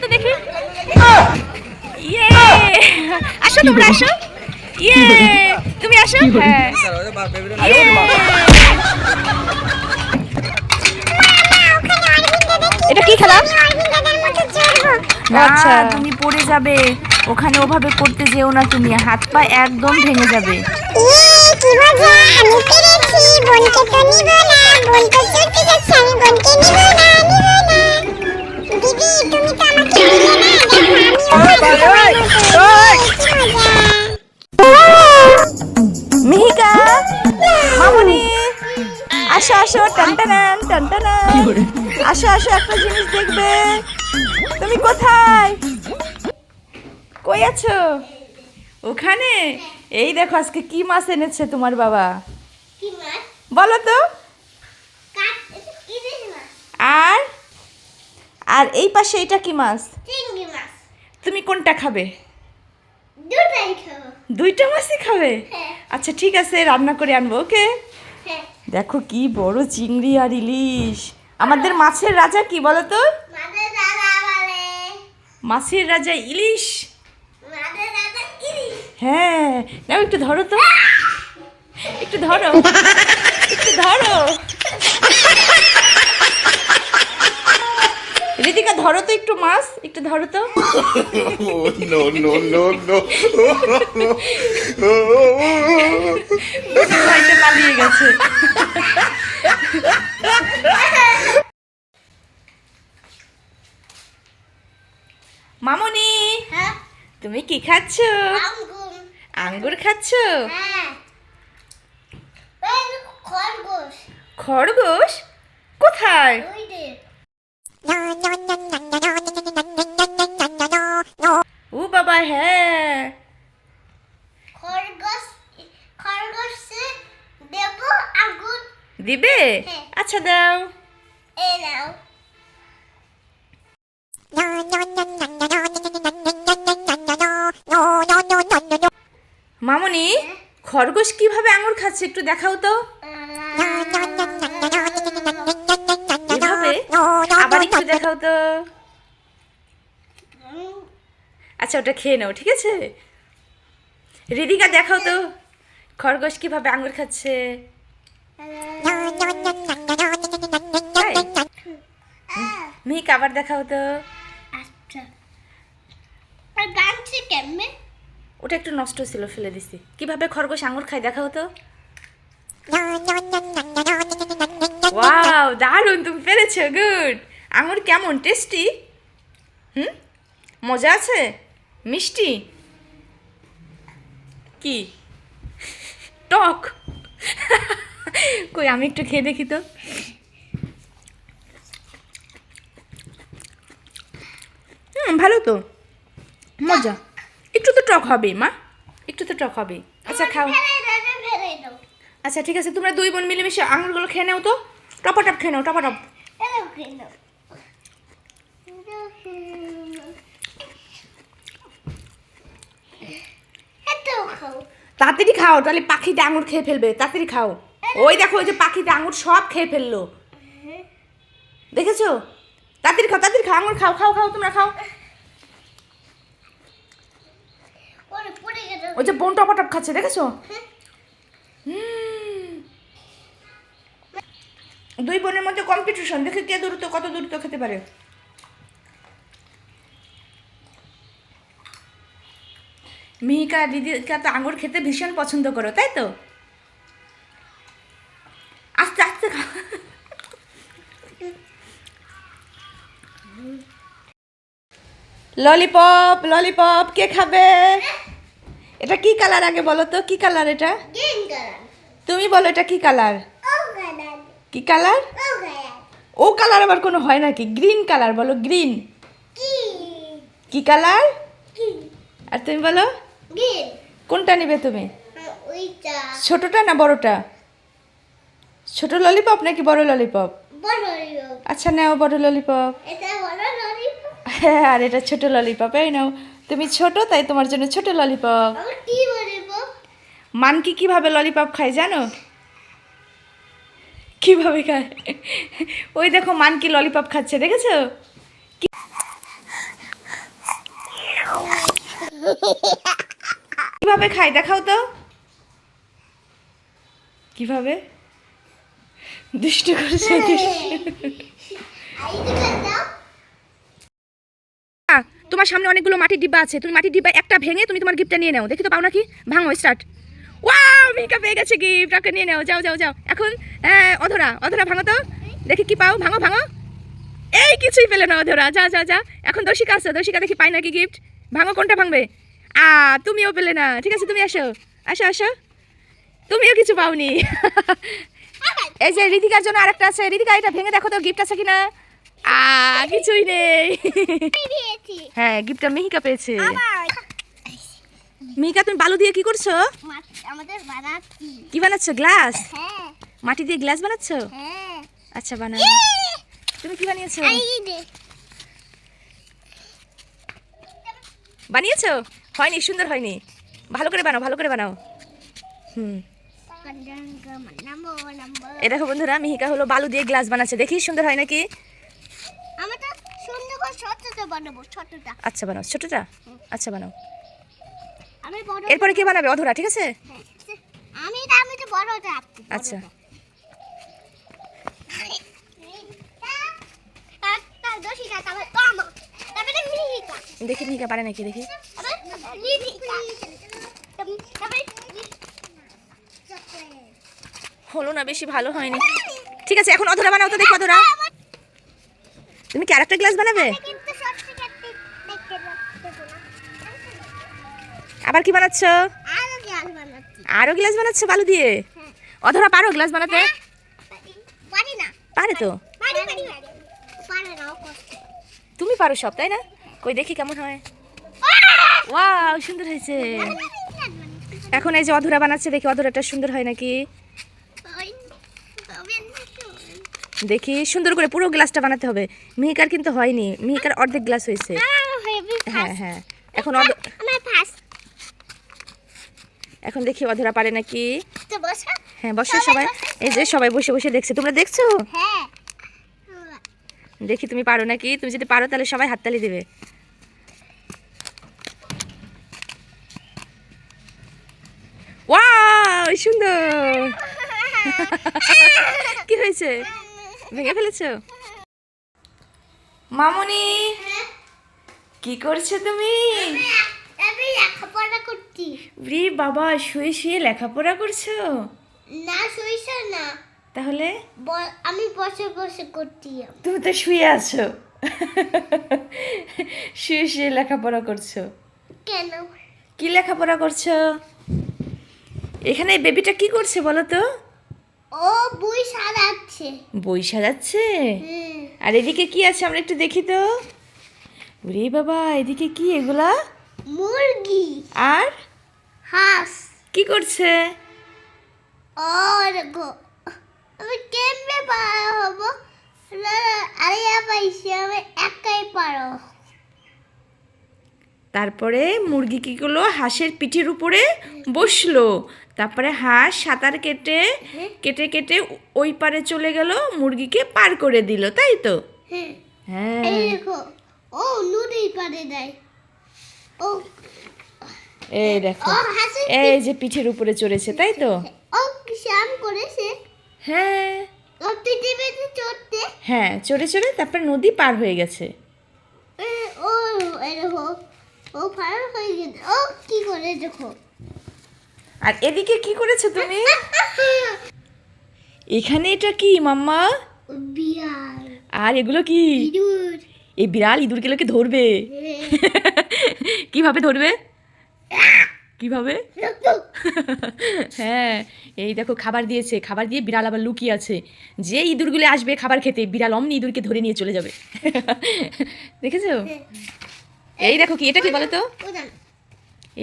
তো দেখি। ইয়ে! আসো তোমরা আসো। ইয়ে! তুমি আসো? হ্যাঁ। ইয়ে। এটা কি খেলা? আচ্ছা। তুমি পড়ে যাবে। ওখানে ওভাবে করতে যেও না তুমি। হাত পা একদম ভেঙে যাবে। ইয়ে, কি মজা আমি পেরেছি। বোনকে তো নিব না। বোন তো চড়তে যাচ্ছে। আমি বোনকে নিব না। আসো একটা জিনিস দেখবে। তুমি কোথায়? কই আছো? ওখানে? এই দেখো আজকে কি মাছ এনেছে তোমার বাবা? কি মাছ? বলো তো। আর? আর এই পাশে এটা কি মাছ। তুমি কোনটা খাবে? দুটাই খাব। দুইটা মাছই খাবে? হ্যাঁ। আচ্ছা ঠিক আছে রান্না করে আনব ওকে? হ্যাঁ। দেখো কি বড় চিংড়ি আর ইলিশ। আমাদের মাছের রাজা কি বলো। তো মাছের রাজা ইলিশ। ইলিশ। হ্যাঁ নাও একটু ধরো তো। একটু ধরো। একটু ধরো। রিতিকা ধরো তো একটু মাছ। একটু ধরো তো Oh. পালিয়ে গেছে মামনি হ্যাঁ তুমি কি খাচ্ছ আঙ্গুর আঙ্গুর খাচ্ছ হ্যাঁ খরগোশ খরগোশ কোথায় ও বাবা হ্যাঁ। খরগোশ খরগোশে দেব আগুন। দিবে? হ্যাঁ। আচ্ছা দাও। এ নাও। মামনি খরগোশ কীভাবে আঙুর খাচ্ছে একটু দেখাও তো। আচ্ছা ওটা খেয়ে নাও ঠিক আছে? রিদিকা দেখাও তো। খরগোশ কীভাবে আঙুর খাচ্ছে? মিক আবার দেখাও তো। আচ্ছা। ওটা একটু নষ্ট ছিল ফেলে দিছি। কীভাবে খরগোশ আঙুর খায় দেখাও তো। ওয়াও দারুণ তুমি পেরেছ গুড। আঙুর কেমন টেস্টি? হুম? মজা আছে? মিষ্টি? কি? টক? কই আমি একটু খেয়ে দেখি তো। হুম ভালো তো। মজা। একটু তো টক হবে মা। একটু তো টক হবে আচ্ছা খাও। আচ্ছা ঠিক আছে তোমরা দুই বোন মিলেমিশে আঙুরগুলো খেয়ে নাও তো। টপাটপ খেয়ে নাও টপাটপ। খেয়ে নাও এটাও খাও তাড়াতাড়ি খাও তাহলে পাখিতে আঙুর খেয়ে ফেলবে তাড়াতাড়ি খাও। ওই দেখো ওই যে পাখিতে আঙুর সব খেয়ে ফেলল। দেখেছ? তাড়াতাড়ি খাও তাড়াতাড়ি খাও আঙুর খাও খাও খাও তোমরা খাও। ওই যে বোন টপাটপ খাচ্ছে দেখেছ? দুই বোনের মধ্যে কম্পিটিশন দেখে কে দূরত্ব কত দূরত্ব খেতে পারে। মিহিকা দিদিকা তো আঙুর খেতে ভীষণ পছন্দ করো তাই তো? আস্তে আস্তে ললিপপ ললিপপ কে খাবে? এটা কি কালার আগে বলো তো? কি কালার এটা? তুমি বলো এটা কি কালার? কি কালার? ও কালার আবার কোনো হয় নাকি? গ্রিন কালার বলো গ্রিন কি কালার? আর তুমি বলো? কোনটা নেবে তুমি? ওইটা। ছোটটা না বড়টা? ছোট ললিপপ নাকি বড় ললিপপ আচ্ছা নাও বড় ললিপপ হ্যাঁ আর এটা ছোট ললিপপ এই নাও। তুমি ছোট তাই তোমার জন্য ছোট ললিপপ মানকি কীভাবে ললিপপ খায় জানো? কীভাবে খায়? ওই দেখো মানকি ললিপপ খাচ্ছে দেখেছ? কি- কীভাবে খাই দেখাও তো। কীভাবে? দুষ্টু করছে তোমার সামনে অনেকগুলো মাটির ডিব্বা আছে। তুমি মাটির ডিব্বা একটা ভেঙে তুমি তোমার গিফটটা নিয়ে নাও। দেখি তো পাও নাকি? ভাঙো স্টার্ট ওয়াও মিকা পেয়ে গেছে গিফট। ওকে, নিয়ে নাও। যাও যাও যাও। এখন অধরা অধরা, ভাঙো তো। দেখি কি পাও। ভাঙো ভাঙো। এই কিছুই পেলে না অধরা। যা যা যা। এখন দর্শিকা আছে। দর্শিকা দেখি পাই নাকি গিফট? ভাঙো, কোনটা ভাঙবে? আ তুমিও পেলে না। ঠিক আছে তুমি আসো। আসো আসো। তুমিও কিছু পাওনি। এই যে রিদিকার জন্য আরেকটা আছে। রিদিকা এটা ভেঙে দেখো তো গিফট আছে কিনা? আ কিছুই নেই। হ্যাঁ গিফটটা মিহিকা পেয়েছে। মিহিকা তুমি বালু দিয়ে কি করছ? আমাদের বানাচ্ছি। কি বানাচ্ছো? গ্লাস? হ্যাঁ। মাটি দিয়ে গ্লাস বানাচ্ছো? হ্যাঁ। আচ্ছা বানাও। তুমি কি বানিয়েছো? বানিয়েছো? হয়নি সুন্দর হয়নি। ভালো করে বানাও ভালো করে বানাও। হুম। এ দেখো বন্ধুরা মিহিকা হলো বালু দিয়ে গ্লাস বানাচ্ছে। দেখি সুন্দর হয় নাকি? আচ্ছা বানাও ছোটটা আচ্ছা বানাও। এরপরে কি বানাবে। অধরা ঠিক আছে? হ্যাঁ, আচ্ছা। দেখি মিহিকা পারে নাকি দেখি। হলো না বেশি ভালো হয়নি। ঠিক আছে এখন অধরা বানাও তো দেখো অধরা। তুমি কি আরেকটা গ্লাস বানাবে? আবার কি বানাচ্ছ? আরও গ্লাস বানাচ্ছ বালু দিয়ে? অধরা পারো গ্লাস বানাতে? পারি তো। তুমি পারো সব তাই না? কই দেখি কেমন হয়। ওয়াও সুন্দর হয়েছে। এখন এই যে অধরা বানাচ্ছে দেখি অধরাটা সুন্দর হয় নাকি? দেখি সুন্দর করে পুরো গ্লাসটা বানাতে হবে। মিহিকার কিন্তু হয়নি মিহিকার অর্ধেক গ্লাস হয়েছে। হ্যাঁ হ্যাঁ। এখন এখন দেখি অধরা পারে নাকি? হ্যাঁ বসে সবাই। এই যে সবাই বসে বসে দেখছে। তোমরা দেখছ? হ্যাঁ। দেখি তুমি পারো নাকি? তুমি যদি পারো তাহলে সবাই হাততালি দেবে ওয়াও সুন্দর। কি হয়েছে? ভেঙে ফেলেছো? মামনি কি করছ তুমি? আমি লেখাপড়া করছি রে বাবা শুয়ে শুয়ে লেখাপড়া করছ? না শুইছে না। তাহলে? আমি বসে বসে করছি। তুমি তো শুয়ে আছো। শুয়ে শুয়ে লেখাপড়া করছ। কেন? কি লেখাপড়া করছ? এখানে বেবিটা কি করছে বলো তো? ও বই সাজাচ্ছে। বই সাজাচ্ছে? আর এদিকে কি আছে আমরা একটু দেখি তো। ওরে বাবা এদিকে কি এগুলা? মুরগি। আর? হাঁস। কি করছে? গো আমি কেমনে পার হব আরে পাইছি আমি একাই পারো তারপরে মুরগি কি করল? হাঁসের পিঠের উপরে বসল। তারপরে হাঁস সাঁতার কেটে কেটে কেটে ওই পারে চলে গেল মুরগিকে পার করে দিল তাই তো? হ্যাঁ। হ্যাঁ। দেখো ও নুডি পারে দেয়। ও এই দেখো এই যে পিঠের উপরে চড়েছে তাই তো? ও শ্যাম করেছে? হ্যাঁ। হ্যাঁ চড়ে চড়ে তারপরে নদী পার হয়ে গেছে। ও দেখো ও ফার হয়ে গেছে। ও কি করে দেখো। আর এদিকে কি করেছ তুমি? এখানে এটা কি মাম্মা? বিয়ার আর এগুলো কি? ইঁদুর। এই বিড়াল ইঁদুরগুলোকে ধরবে। কীভাবে ধরবে? কীভাবে? হ্যাঁ এই দেখো খাবার দিয়েছে। খাবার দিয়ে বিড়াল আবার লুকিয়ে আছে। যে ইঁদুরগুলো আসবে খাবার খেতে বিড়াল অমনি ইঁদুরকে ধরে নিয়ে চলে যাবে। দেখেছ? এই দেখো কি এটা কি বলো তো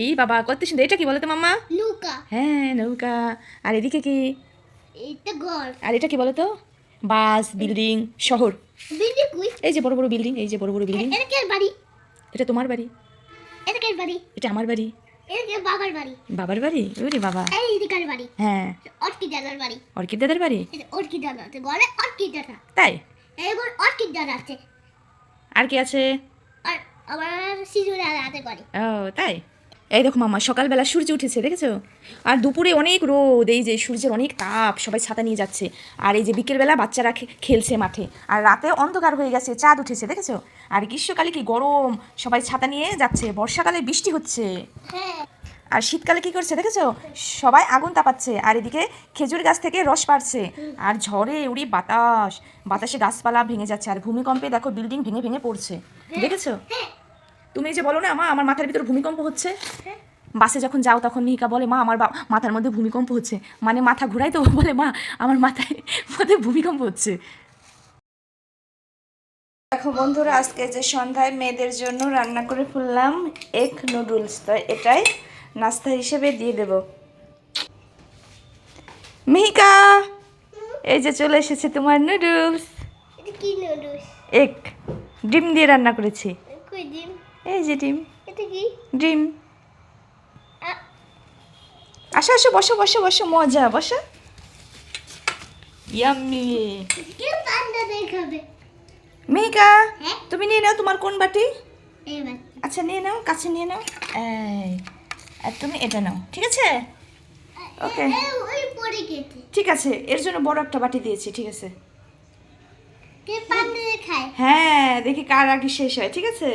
এই বাবা কত সুন্দর এটা কি বলো তো মাম্মা? নৌকা। হ্যাঁ নৌকা। আর এদিকে কি? এটা ঘর। আর এটা কি বলো তো বাস বিল্ডিং শহর। এই যে বড় বড় বিল্ডিং এই যে বড় বড় বিল্ডিং। এটা কে বাড়ি? এটা তোমার বাড়ি? এটা কে বাড়ি? এটা আমার বাড়ি। এটা বাবার বাড়ি? বাবার বাড়ি? ওরে বাবা। এই বাড়ি? হ্যাঁ। অটকি দাদার বাড়ি। অর্কিড দাদার বাড়ি? এটা অটকি দাদা আছে ঘরে অটকি দাদা। তাই? এই ঘর অটকি দাদা আছে। আর কি আছে? আর আমার শিশুরা রাতে করে। ও তাই? এই দেখো মামা সকালবেলা সূর্য উঠেছে দেখেছ? আর দুপুরে অনেক রোদ এই যে সূর্যের অনেক তাপ সবাই ছাতা নিয়ে যাচ্ছে। আর এই যে বিকেলবেলা বাচ্চারা খেলছে মাঠে আর রাতে অন্ধকার হয়ে গেছে চাঁদ উঠেছে দেখেছ? আর গ্রীষ্মকালে কি গরম সবাই ছাতা নিয়ে যাচ্ছে বর্ষাকালে বৃষ্টি হচ্ছে। হ্যাঁ। আর শীতকালে কি করছে দেখেছ? সবাই আগুন তাপাচ্ছে আর এদিকে খেজুর গাছ থেকে রস পাড়ছে। আর ঝড়ে উড়ি বাতাস বাতাসে গাছপালা ভেঙে যাচ্ছে আর ভূমিকম্পে দেখো বিল্ডিং ভেঙে ভেঙে পড়ছে। দেখেছ? তুমি এই যে বলো না মা আমার মাথার ভিতর ভূমিকম্প হচ্ছে। বাসে যখন যাও তখন মিহিকা বলে মা আমার মাথার মধ্যে ভূমিকম্প হচ্ছে। মানে মাথা ঘুরাই তো বলে মা আমার মাথায় মধ্যে ভূমিকম্প হচ্ছে। দেখো বন্ধুরা আজকে যে সন্ধ্যায় মেয়েদের জন্য রান্না করে ফেললাম এক নুডলস তো এটাই নাস্তা হিসেবে দিয়ে দেব। মিহিকা এই যে চলে এসেছে তোমার নুডলস কি নুডলস এগ। ডিম দিয়ে রান্না করেছি। এই যে ডিম। ডিম। আসো আসো বসো বসো বসো মজা বসো। ইয়াম্মি। মিহিকা হ্যাঁ? তুমি নিয়ে নাও তোমার কোন বাটি? আচ্ছা নিয়ে নাও কাছে নিয়ে নাও। এই আর তুমি এটা নাও ঠিক আছে? ওকে ঠিক আছে এর জন্য বড় একটা বাটি দিয়েছি ঠিক আছে? হ্যাঁ দেখি কার আগে শেষ হয় ঠিক আছে?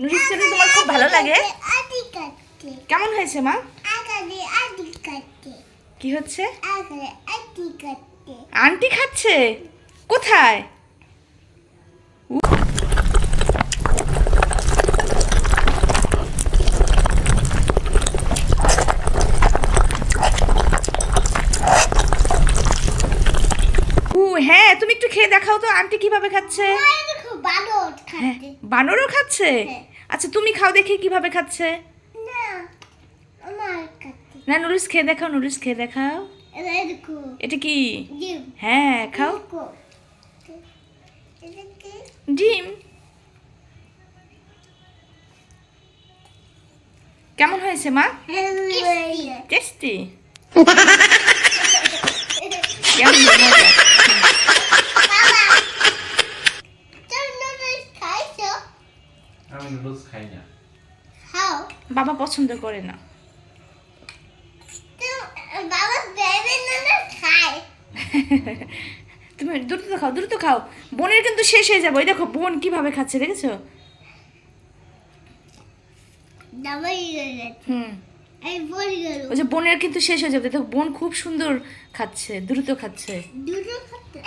নুডলসটা তোমার খুব ভালো লাগে। কেমন হয়েছে মা? কি হচ্ছে? আন্টি খাচ্ছে? কোথায় উ হ্যাঁ তুমি একটু খেয়ে দেখাও তো আন্টি কীভাবে খাচ্ছে? হ্যাঁ বানরও খাচ্ছে? হ্যাঁ। আচ্ছা তুমি খাও দেখি কীভাবে খাচ্ছে। না নুডলস খেয়ে দেখাও নুডলস খেয়ে দেখাও। এটা কি? হ্যাঁ খাও। ডিম কেমন হয়েছে মা? টেস্টি কেমন বাবা পছন্দ করে না। তুমি দ্রুত খাও দ্রুত খাও। বোনের কিন্তু শেষ হয়ে যাবে। ওই দেখো বোন কীভাবে খাচ্ছে দেখেছ? হুম। ওই যে বোনের কিন্তু শেষ হয়ে যাবে। দেখো বোন খুব সুন্দর খাচ্ছে দ্রুত খাচ্ছে। দুটো খাতে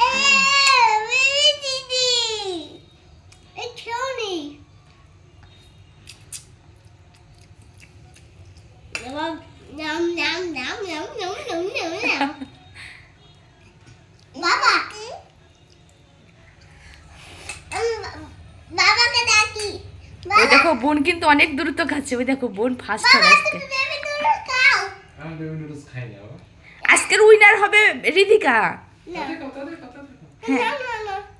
ওই দেখো বোন কিন্তু অনেক দূরত্ব খাচ্ছে। ওই দেখো বোন ফার্স্ট হবে আজকের উইনার হবে রিধিকা।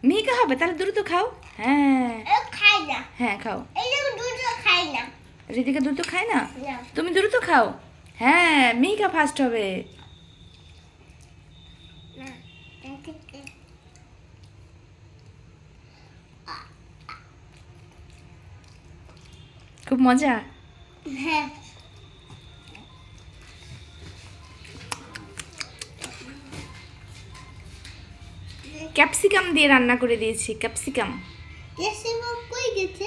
নিকা হ্যাঁ। হবে তাহলে দ্রুত খাও। হ্যাঁ। হ্যাঁ খাও। রিদিকা দ্রুত খায় না? না তুমি দ্রুত খাও? হ্যাঁ মিহিকা ফার্স্ট হবে। খুব মজা? হ্যাঁ। ক্যাপসিকাম দিয়ে রান্না করে দিয়েছি ক্যাপসিকাম। ক্যাপসিকাম কই গেছে?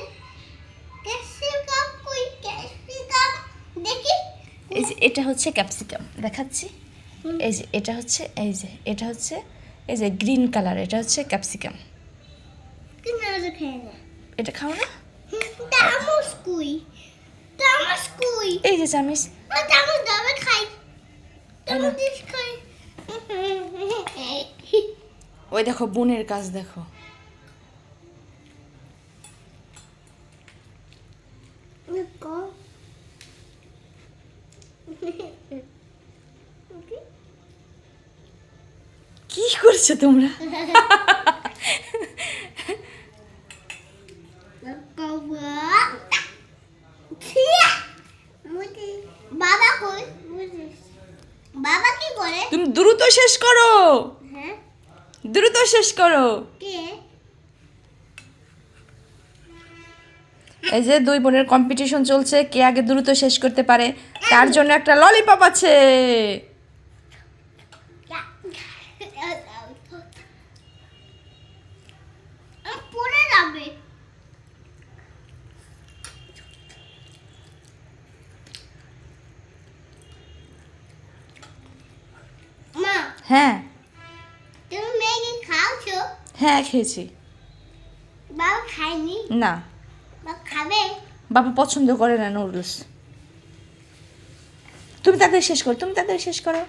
এটা হচ্ছে ক্যাপসিকাম দেখাচ্ছি। এই যে এটা হচ্ছে এই যে এটা হচ্ছে এই যে গ্রিন কালার এটা হচ্ছে ক্যাপসিকাম এটা খাও না? এই যে খাই। ওই দেখো বোনের কাজ দেখো কি করছ তোমরা? তুমি দ্রুত শেষ করো। দ্রুত শেষ করো। এই যে দুই বোনের কম্পিটিশন চলছে, কে আগে দ্রুত শেষ করতে পারে, তার জন্য একটা ললিপপ আছে পড়ে যাবে মা হ্যাঁ। তুমি ম্যাগি খাওছো? হ্যাঁ খেয়েছি। বাবা খায়নি? না। বাবা খাবে? বাবা পছন্দ করে না নুডলস। তুমি তাদের শেষ করো তুমি তাদের শেষ করো।